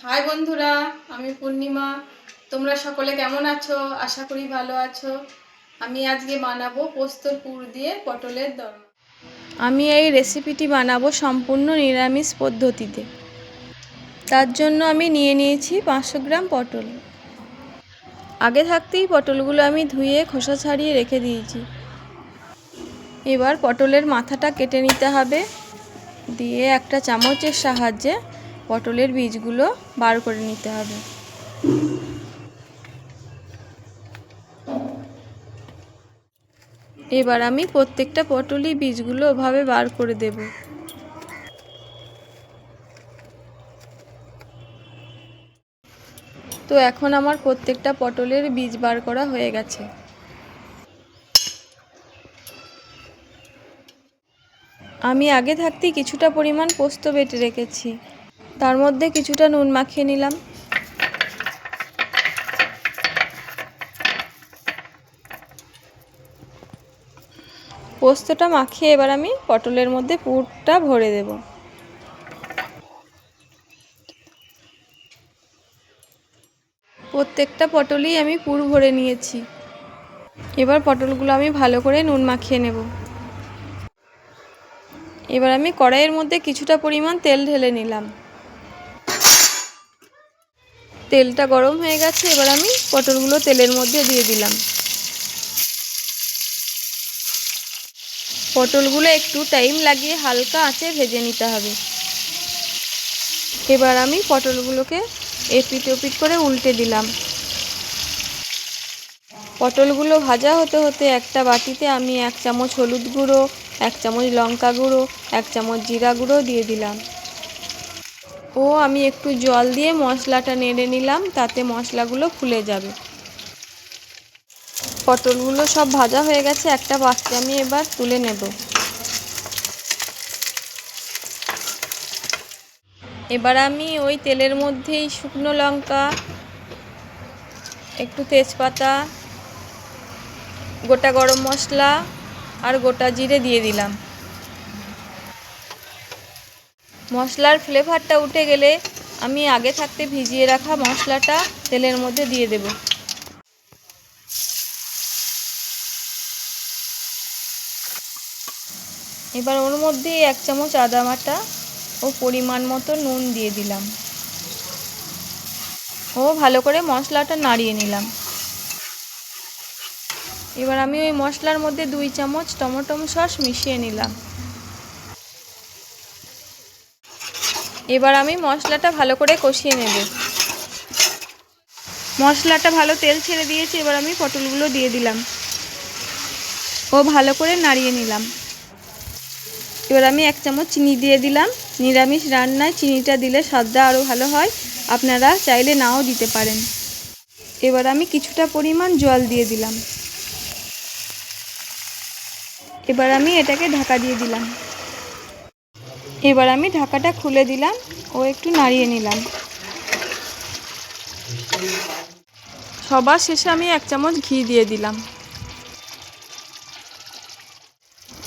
High বন্ধুরা, আমি পূর্ণিমা। তোমরা সকলে কেমন আছো? আশা করি ভালো আছো। আমি আজকে বানাবো পোস্তর পুর দিয়ে পটলের দরমা আমি এই রেসিপিটি বানাবো সম্পূর্ণ নিরামিষ পদ্ধতিতে। তার জন্য আমি নিয়ে নিয়েছি পাঁচশো গ্রাম পটল। আগে থাকতেই পটলগুলো আমি ধুয়ে খোসা ছাড়িয়ে রেখে দিয়েছি। এবার পটলের মাথাটা কেটে নিতে হবে। দিয়ে একটা চামচের সাহায্যে পটলের বীজগুলো বার করে নিতে হবে। এবার আমি প্রত্যেকটা পটলই বীজগুলো ওভাবে বার করে দেব। তো এখন আমার প্রত্যেকটা পটলের বীজ বার করা হয়ে গেছে। আমি আগে থাকতেই কিছুটা পরিমাণ পোস্ত বেটে রেখেছি। তার মধ্যে কিছুটা নুন মাখিয়ে নিলাম। পোস্তটা মাখিয়ে এবার আমি পটলের মধ্যে পুরটা ভরে দেব। প্রত্যেকটা পটলই আমি পুর ভরে নিয়েছি। এবার পটলগুলো আমি ভালো করে নুন মাখিয়ে নেব। এবার আমি কড়াইয়ের মধ্যে কিছুটা পরিমাণ তেল ঢেলে নিলাম। তেলটা গরম হয়ে গেছে, এবার আমি পটলগুলো তেলের মধ্যে দিয়ে দিলাম। পটলগুলো একটু টাইম লাগিয়ে হালকা আঁচে ভেজে নিতে হবে। এবার আমি পটলগুলোকে এপিট ওপিট করে উল্টে দিলাম। পটলগুলো ভাজা হতে হতে একটা বাটিতে আমি এক চামচ হলুদ গুঁড়ো, এক চামচ লঙ্কা গুঁড়ো, এক চামচ জিরা গুঁড়ো দিয়ে দিলাম। ও, আমি একটু জল দিয়ে মশলাটা নেড়ে নিলাম, তাতে মশলাগুলো ফুলে যাবে। পটলগুলো সব ভাজা হয়ে গেছে, একটা পাত্রে আমি এবার তুলে নেব। এবার আমি ওই তেলের মধ্যেই শুকনো লঙ্কা, একটু তেজপাতা, গোটা গরম মশলা আর গোটা জিরে দিয়ে দিলাম। মশলার ফ্লেভারটা উঠে গেলে আমি আগে থাকতে ভিজিয়ে রাখা মশলাটা তেলের মধ্যে দিয়ে দেব। এবার ওর মধ্যে এক চামচ আদা বাটা ও পরিমাণ মতো নুন দিয়ে দিলাম। ও ভালো করে মশলাটা নাড়িয়ে নিলাম। এবার আমি ওই মশলার মধ্যে দুই চামচ টমেটো সস মিশিয়ে নিলাম। এবার আমি মশলাটা ভালো করে কষিয়ে নেব। মশলাটা ভালো তেল ছেড়ে দিয়েছে, এবার আমি পটলগুলো দিয়ে দিলাম। ও ভালো করে নাড়িয়ে নিলাম। এবার আমি এক চামচ চিনি দিয়ে দিলাম। নিরামিষ রান্নায় চিনিটা দিলে স্বাদটা আরও ভালো হয়। আপনারা চাইলে নাও দিতে পারেন। এবার আমি কিছুটা পরিমাণ জল দিয়ে দিলাম। এবার আমি এটাকে ঢাকা দিয়ে দিলাম। এবার আমি ঢাকাটা খুলে দিলাম, ও একটু নাড়িয়ে নিলাম। সবার শেষে আমি এক চামচ ঘি দিয়ে দিলাম।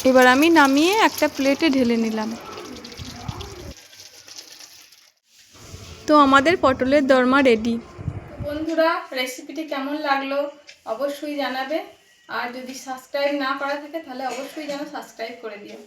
এবার আমি নামিয়ে একটা প্লেটে ঢেলে নিলাম। তো আমাদের পটলের দরমা রেডি বন্ধুরা রেসিপিটি কেমন লাগল অবশ্যই জানাবে। আর যদি সাবস্ক্রাইব না করা থাকে, তাহলে অবশ্যই যেন সাবস্ক্রাইব করে দিও।